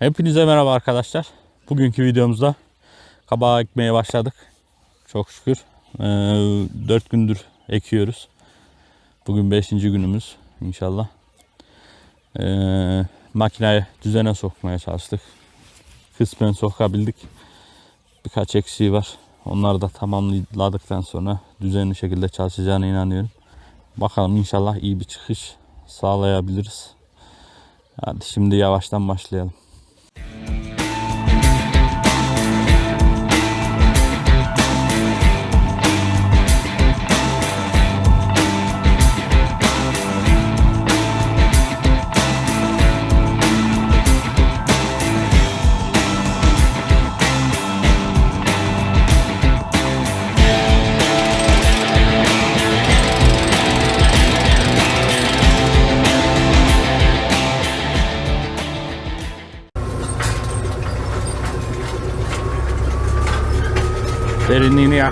Hepinize merhaba arkadaşlar. Bugünkü videomuzda kabağı ekmeye başladık. Çok şükür. 4 gündür ekiyoruz. Bugün 5. günümüz inşallah. Ee, makineyi düzene sokmaya çalıştık. Kısmen sokabildik. Birkaç eksiği var. Onları da tamamladıktan sonra düzenli şekilde çalışacağına inanıyorum. Bakalım inşallah iyi bir çıkış sağlayabiliriz. Hadi şimdi yavaştan başlayalım.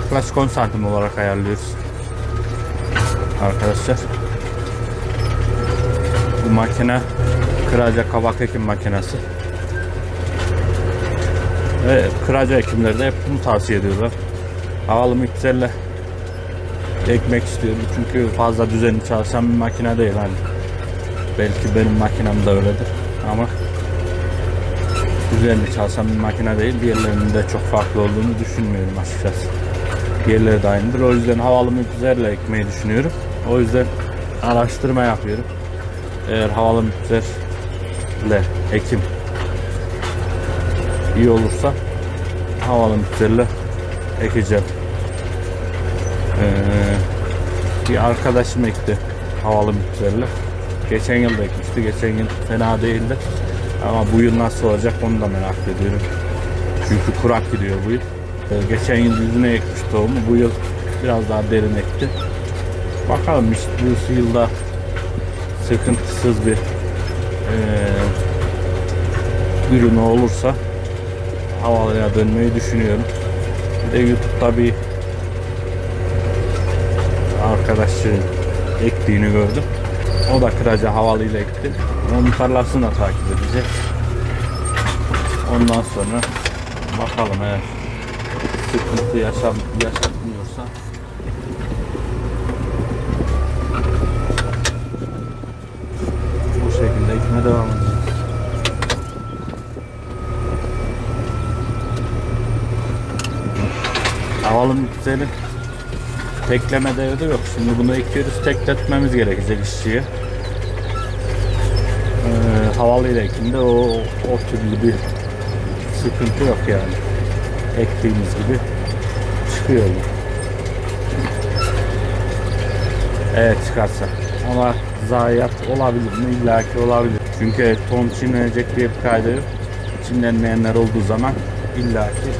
Yaklaşık 10 santim olarak ayarlıyoruz. Arkadaşlar. Bu makine kıraca kabak ekim makinesi. Ve kıraca ekimlerde hep bunu tavsiye ediyorlar. Havalı mikserle ekmek istiyorum çünkü fazla düzenli çalışan bir makine değil hani. Belki benim makinem de öyledir ama düzenli çalışan bir makine değil. Diğerlerinin de çok farklı olduğunu düşünmüyorum açıkçası. Diğerleri de aynıdır. O yüzden havalı mikserle ekmeyi düşünüyorum. O yüzden araştırma yapıyorum. Eğer havalı mikserle ekim iyi olursa havalı mikserle ekeceğim. Ee, bir arkadaşım ekti havalı mikserle. Geçen yıl da ekmişti. Geçen yıl fena değildi. Ama bu yıl nasıl olacak onu da merak ediyorum. Çünkü kurak gidiyor bu yıl. Ee, Geçen yıl yüzüne ekmiş tohumu. Bu yıl biraz daha derin ekti. Bakalım işte bu yılda sıkıntısız bir eee ürünü olursa havalıya dönmeyi düşünüyorum. Bir de YouTube'da bir arkadaşın ektiğini gördüm. O da kıraca havalıyla ekti. Onun tarlasını da takip edeceğiz. Ondan sonra bakalım eğer sıkıntı yaşam, yaşatmıyorsa bu şekilde ekime devam edeceğiz. Havalı mikserin tekleme devri yok. Şimdi bunu ekiyoruz. Tekletmemiz gerekecek işçiye. Ee, havalı ile ekimde o, o türlü bir sıkıntı yok yani. Ektiğimiz gibi çıkıyor bu. Evet çıkarsa. Ama zayiat olabilir mi? İlla ki olabilir. Çünkü ton çimlenecek diye bir kaydı yok. Çimlenmeyenler olduğu zaman illa ki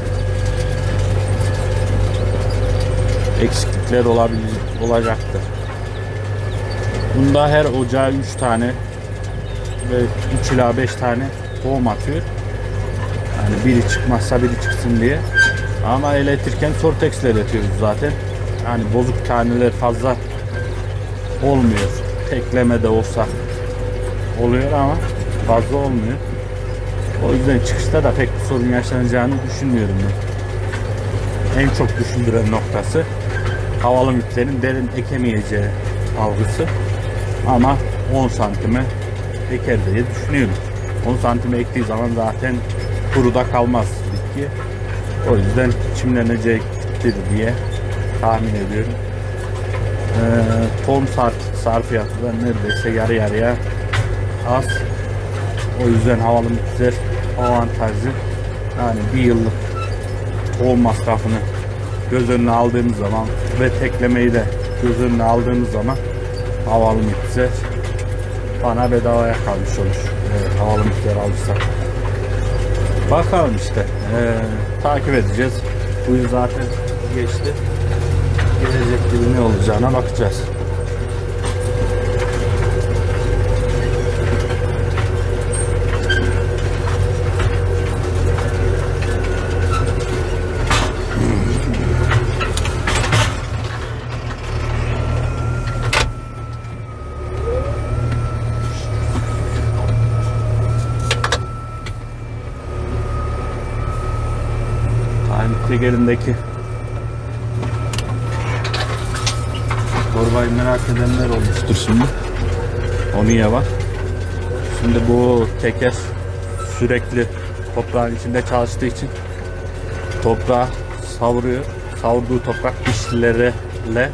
eksiklikler olabilir, olacaktır. Bunda her ocağa 3 tane ve 3 ila 5 tane tohum atıyor. Yani biri çıkmazsa biri çıksın diye. Ama eletirken Sortex ile iletiyoruz zaten. Yani bozuk taneler fazla olmuyor. Tekleme de olsa oluyor ama fazla olmuyor. O yüzden çıkışta da pek bir sorun yaşanacağını düşünmüyorum ben. En çok düşündüren noktası havalı mikserin derin ekemeyeceği algısı. Ama 10 santime eker diye düşünüyorum. 10 santime ektiği zaman zaten kuruda kalmaz bitki. O yüzden çimlenecektir diye tahmin ediyorum. Ee, tohum sarf, sarfiyatı da neredeyse yarı yarıya az. O yüzden havalı mikser avantajlı. Yani bir yıllık tohum masrafını göz önüne aldığımız zaman ve teklemeyi de göz önüne aldığımız zaman havalı mikser bana bedavaya kalmış olur. Evet, havalı mikser alırsak. Bakalım işte. Ee, takip edeceğiz. Bu yıl zaten geçti. Gelecek yıl ne olacağına bakacağız. Tekerindeki torbayı merak edenler olmuştur şimdi. O niye var? Şimdi bu teker sürekli toprağın içinde çalıştığı için toprağı savuruyor. Savurduğu toprak dişlilerle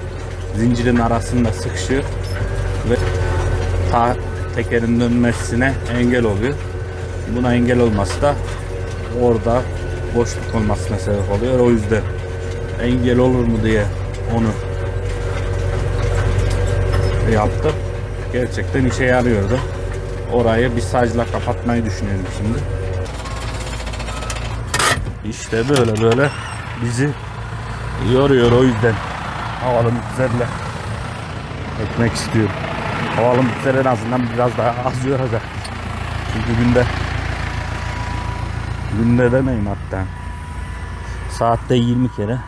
zincirin arasında sıkışıyor ve ta tekerin dönmesine engel oluyor. Buna engel olması da orada boşluk olmasına sebep oluyor. O yüzden engel olur mu diye onu yaptım. Gerçekten işe yarıyordu. Orayı bir sacla kapatmayı düşünüyorum şimdi. İşte böyle böyle bizi yoruyor o yüzden havalı mikserle ekmek istiyorum. Havalı mikser en azından biraz daha az yoracak. Çünkü günde günde demeyim hatta saatte 20 kere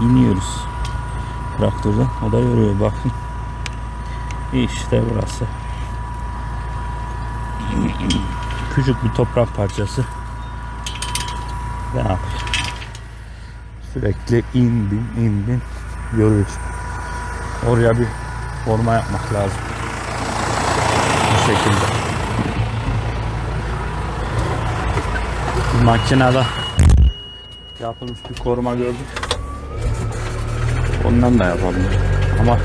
iniyoruz traktörden. O da yoruyor bakın. İşte burası. Küçük bir toprak parçası. Ne yapayım? Sürekli in bin in yoruyor. Oraya bir forma yapmak lazım. Bu şekilde. Makinede yapılmış bir koruma gördük. Ondan da yapalım. Ama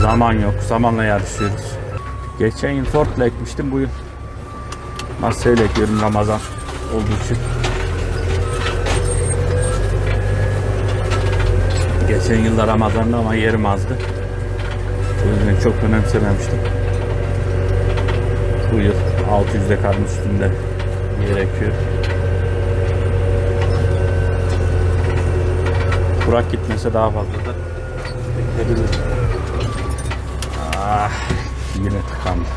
zaman yok. Zamanla yarışıyoruz. Geçen yıl Ford'la ekmiştim. Bu yıl Massey'le ekiyorum Ramazan olduğu için. Geçen yılda Ramazan'da ama yerim azdı. O yüzden çok önemsememiştim. Bu yıl 600 dekarın üstünde yer ekiyor. Burak gitmese daha fazla da ekebilir. Ah, yine tıkandı.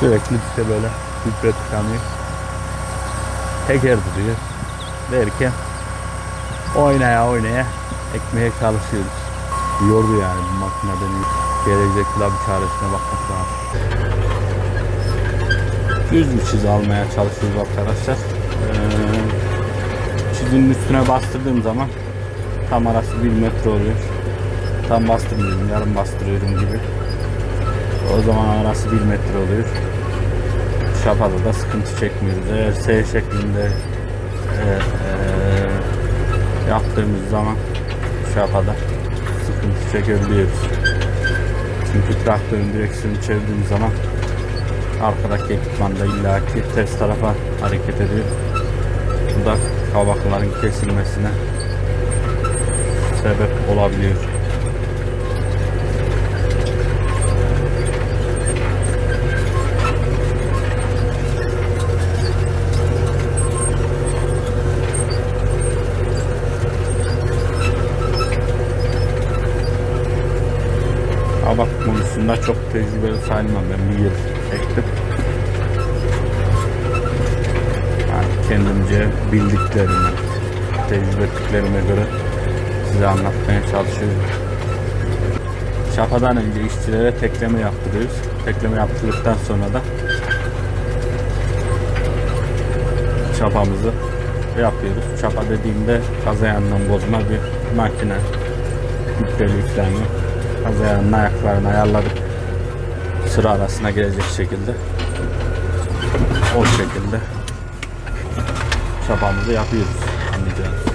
Sürekli işte böyle gübre tıkanıyor. Teker duruyor. Derken oynaya oynaya ekmeye çalışıyoruz. Yordu yani bu makine beni. Gelecekler bir çaresine bakmak lazım. Düz bir çiz almaya çalışıyoruz arkadaşlar. Ee, çizinin üstüne bastırdığım zaman tam arası 1 metre oluyor. Tam bastırmıyorum, yarım bastırıyorum gibi. O zaman arası 1 metre oluyor. Şapada da sıkıntı çekmiyoruz. Eğer S şeklinde e, e, yaptığımız zaman şapada sıkıntı çekebiliyoruz. Çünkü traktörün direksiyonu çevirdiğimiz zaman arkadaki ekipmanda illaki ters tarafa hareket ediyor. Bu da kabakların kesilmesine sebep olabiliyor. Kabak konusunda çok tecrübeli sayılmam ben bir yıl ektim. Yani kendimce bildiklerimi, tecrübe ettiklerime göre size anlatmaya çalışıyorum. Şapadan önce işçilere tekleme yaptırıyoruz. Tekleme yaptırdıktan sonra da çapamızı yapıyoruz. Çapa dediğimde kazayandan bozma bir makine. Yükleli yükleniyor. Kazayanın ayaklarını ayarladık. Sıra arasına gelecek şekilde. O şekilde çapamızı yapıyoruz. Anlayacağınız.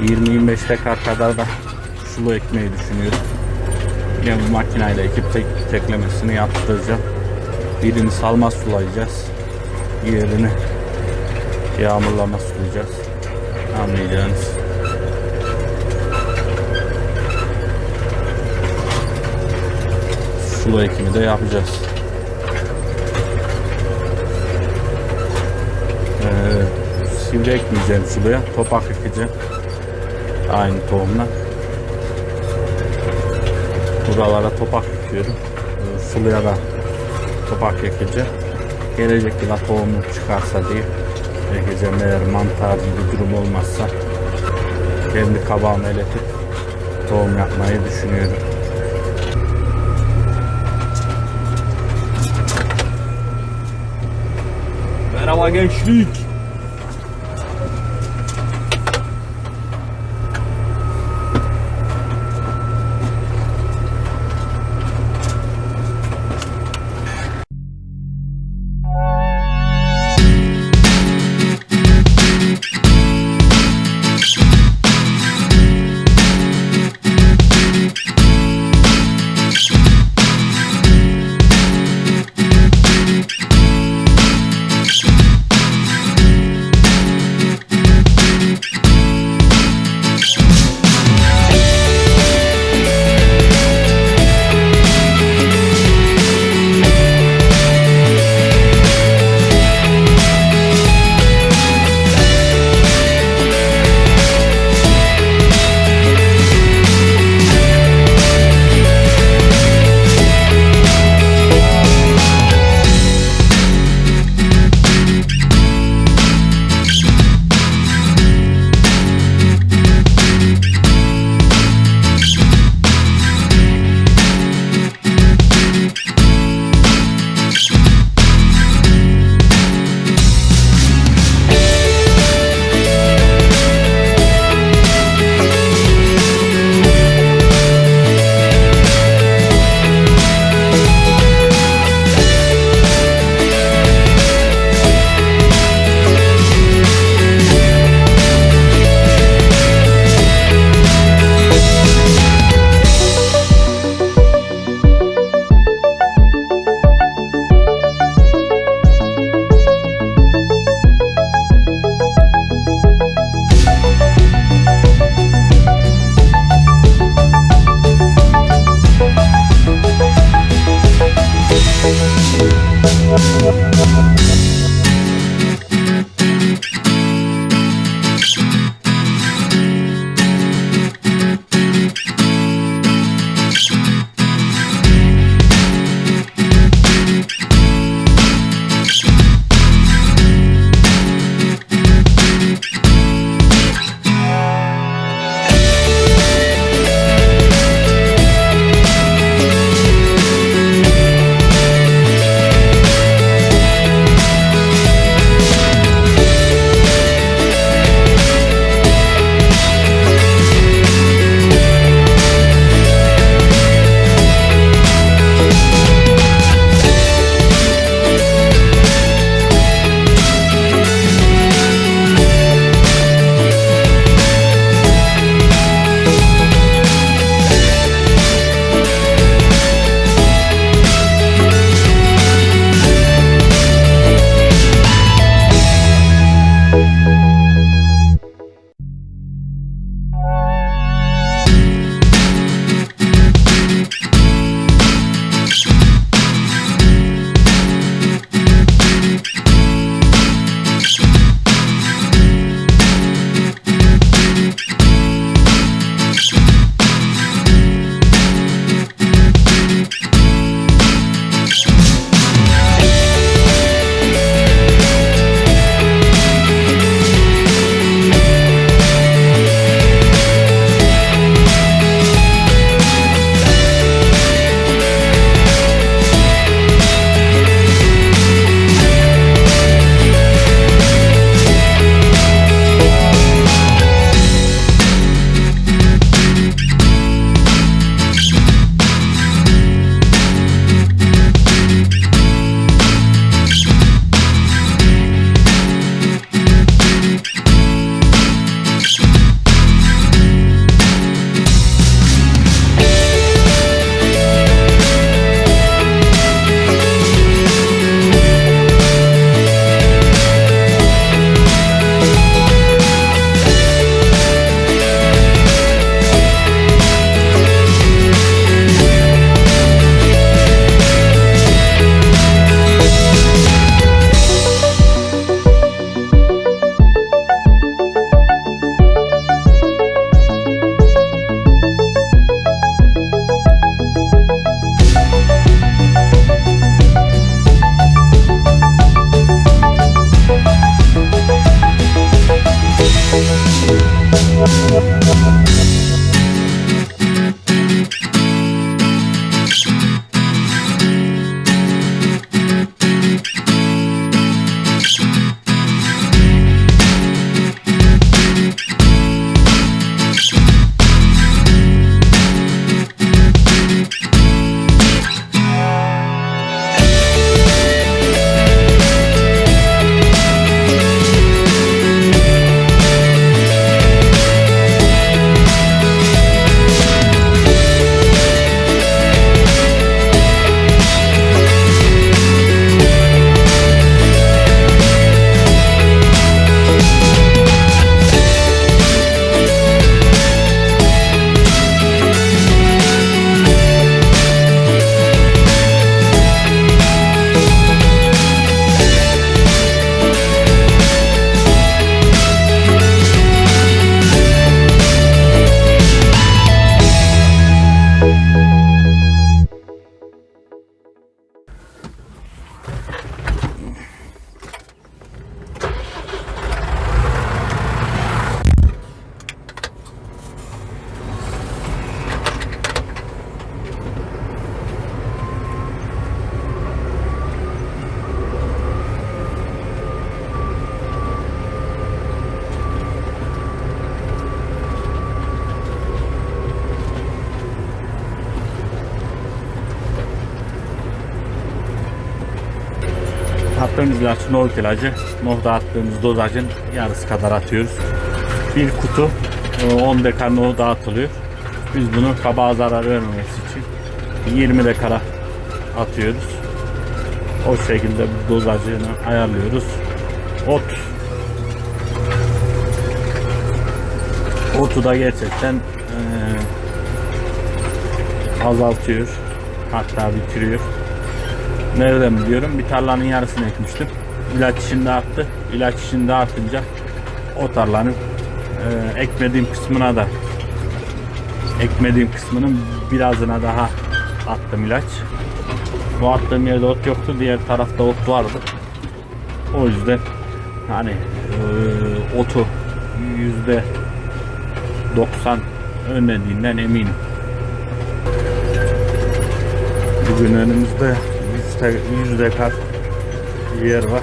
...20-25 dekar kadar da sulu ekmeği düşünüyorum. Yine bu makineyle ekip tek, teklemesini yaptıracağım. Birini salma sulayacağız. Diğerini yağmurlama sulayacağız. Anlayacağınız. Sulu ekimi de yapacağız. Ee, sivri ekmeyeceğim suluya. Topak ekeceğim. Aynı tohumla. Buralara topak ekiyorum. Ee, suluya da topak ekeceğim. Gelecek yıla tohumu çıkarsa diye ekeceğim eğer mantar bir durum olmazsa kendi kabağımı eletip tohum yapmayı düşünüyorum. Merhaba gençlik. Attığımız ilaç nohut ilacı. Nohuda attığımız dozajın yarısı kadar atıyoruz. Bir kutu e, 10 dekar nohut dağıtılıyor. Biz bunu kabağa zarar vermemesi için 20 dekara atıyoruz. O şekilde dozajını ayarlıyoruz. Ot Otu da gerçekten eee, azaltıyor. Hatta bitiriyor. Nereden biliyorum? Bir tarlanın yarısını ekmiştim. İlaç işinde arttı. İlaç işinde artınca o tarlanın eee, ekmediğim kısmına da ekmediğim kısmının birazına daha attım ilaç. Bu attığım yerde ot yoktu. Diğer tarafta ot vardı. O yüzden hani eee, otu yüzde 90 önlediğinden eminim. Bugün önümüzde 100, te- 100 dekar yer var.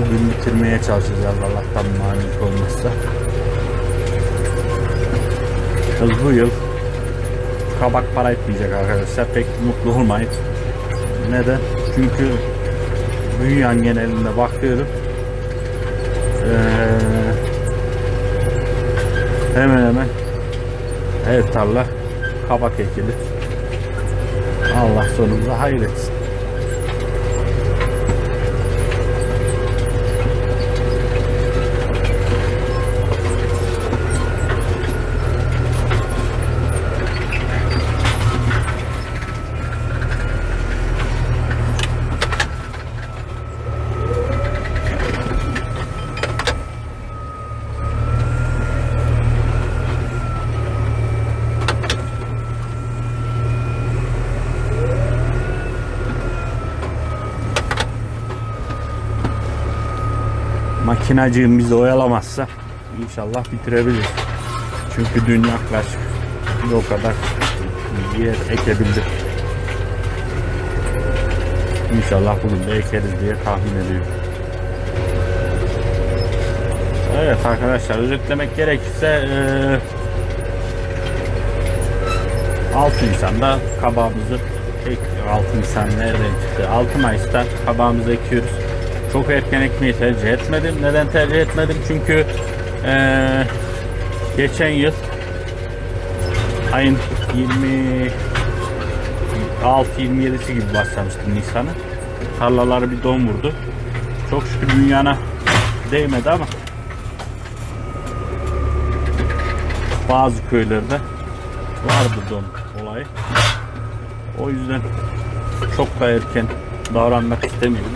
Bugün bitirmeye çalışacağız Allah'tan mani olmazsa. Kız bu yıl kabak para etmeyecek arkadaşlar. Pek mutlu olmayın. Neden? Çünkü dünyanın genelinde bakıyorum. Eee hemen hemen her tarla kabak ekili. Allah sonumuzu hayır Makinacığım bizi oyalamazsa inşallah bitirebiliriz. Çünkü dün yaklaşık o kadar yer ekebildik. İnşallah bugün de ekeriz diye tahmin ediyorum. Evet arkadaşlar özetlemek gerekirse eee 6 Nisan'da kabağımızı ek, 6 Nisan nereden çıktı? 6 Mayıs'ta kabağımızı ekiyoruz. Çok erken ekmeyi tercih etmedim. Neden tercih etmedim? Çünkü eee, geçen yıl ayın 26-27'si gibi başlamıştım Nisan'ı. Tarlaları bir don vurdu. Çok şükür dünyana değmedi ama bazı köylerde vardı don olayı. O yüzden çok da erken davranmak istemiyorum.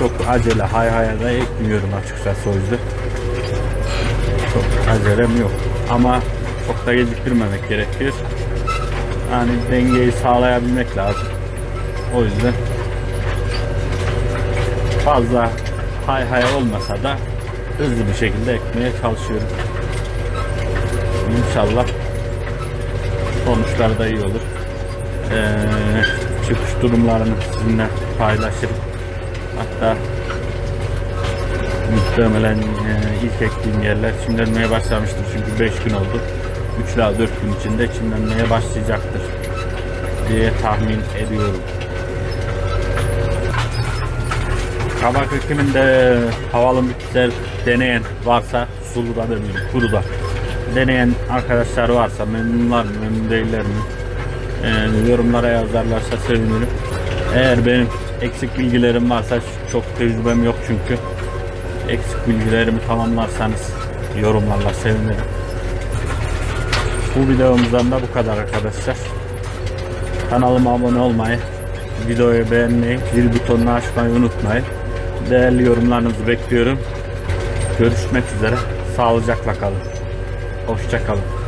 Çok acele hay hay da ekmiyorum açıkçası o yüzden. Çok acelem yok. Ama çok da geciktirmemek gerekiyor. Yani dengeyi sağlayabilmek lazım. O yüzden fazla hay hay olmasa da hızlı bir şekilde ekmeye çalışıyorum. İnşallah sonuçlar da iyi olur. Ee, çıkış durumlarını sizinle paylaşırım. Hatta muhtemelen e, ilk ektiğim yerler çimlenmeye başlamıştır. Çünkü 5 gün oldu. 3 ila 4 gün içinde çimlenmeye başlayacaktır diye tahmin ediyorum. Kabak ekiminde havalı mikser deneyen varsa sulu da demiyorum kuru da deneyen arkadaşlar varsa memnunlar mı memnun değiller mi Ee, yorumlara yazarlarsa sevinirim. Eğer benim eksik bilgilerim varsa çok tecrübem yok çünkü eksik bilgilerimi tamamlarsanız yorumlarla sevinirim. Bu videomuzdan da bu kadar arkadaşlar. Kanalıma abone olmayı, videoyu beğenmeyi, zil butonunu açmayı unutmayın. Değerli yorumlarınızı bekliyorum. Görüşmek üzere. Sağlıcakla kalın. Hoşça kalın.